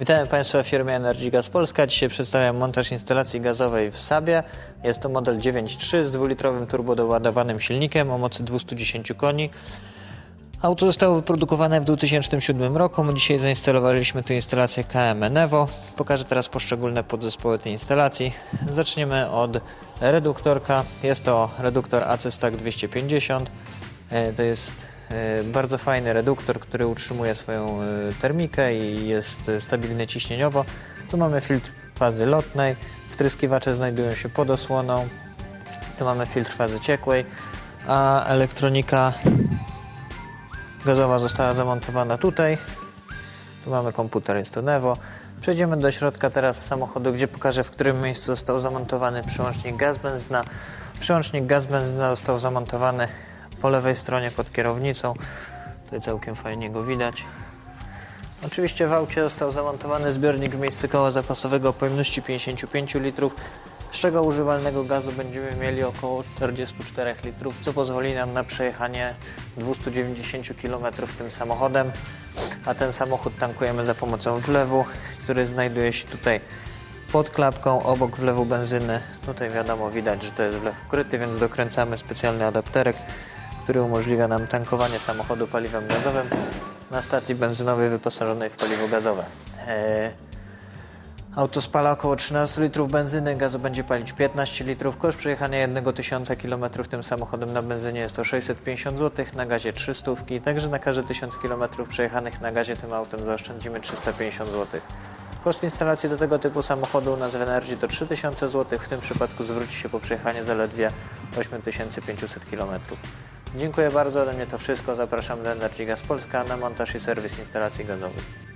Witamy Państwa w firmie Energy Gas Polska. Dzisiaj przedstawiam montaż instalacji gazowej w Sabie. Jest to model 9.3 z dwulitrowym turbodoładowanym silnikiem o mocy 210 koni. Auto zostało wyprodukowane w 2007 roku. My dzisiaj zainstalowaliśmy tu instalację KM Enevo. Pokażę teraz poszczególne podzespoły tej instalacji. Zaczniemy od reduktorka. Jest to reduktor AC-Stack 250. E, To jest e, bardzo fajny reduktor, który utrzymuje swoją e, termikę i jest stabilny ciśnieniowo. Tu mamy filtr fazy lotnej. Wtryskiwacze znajdują się pod osłoną. Tu mamy filtr fazy ciekłej, a elektronika gazowa została zamontowana tutaj. Tu mamy komputer, jest to Nevo. Przejdziemy do środka teraz samochodu, gdzie pokażę, w którym miejscu został zamontowany przyłącznik gaz-benzyna. Przyłącznik gaz-benzyna został zamontowany po lewej stronie pod kierownicą. Tutaj całkiem fajnie go widać. Oczywiście w aucie został zamontowany zbiornik w miejsce koła zapasowego o pojemności 55 litrów, z czego używalnego gazu będziemy mieli około 44 litrów, co pozwoli nam na przejechanie 290 km tym samochodem, a ten samochód tankujemy za pomocą wlewu, który znajduje się tutaj pod klapką, obok wlewu benzyny. Tutaj wiadomo widać, że to jest wlew ukryty, więc dokręcamy specjalny adapterek, który umożliwia nam tankowanie samochodu paliwem gazowym na stacji benzynowej wyposażonej w paliwo gazowe. Eee, Auto spala około 13 litrów benzyny, gazu będzie palić 15 litrów. Koszt przejechania 1000 km tym samochodem na benzynie jest to 650 zł, na gazie 300, także na każde 1000 km przejechanych na gazie tym autem zaoszczędzimy 350 zł. Koszt instalacji do tego typu samochodu w Energy to 3000 zł, w tym przypadku zwróci się po przejechaniu zaledwie 8500 km. Dziękuję bardzo, ode mnie to wszystko. Zapraszam do Energy Gas Polska na montaż i serwis instalacji gazowych.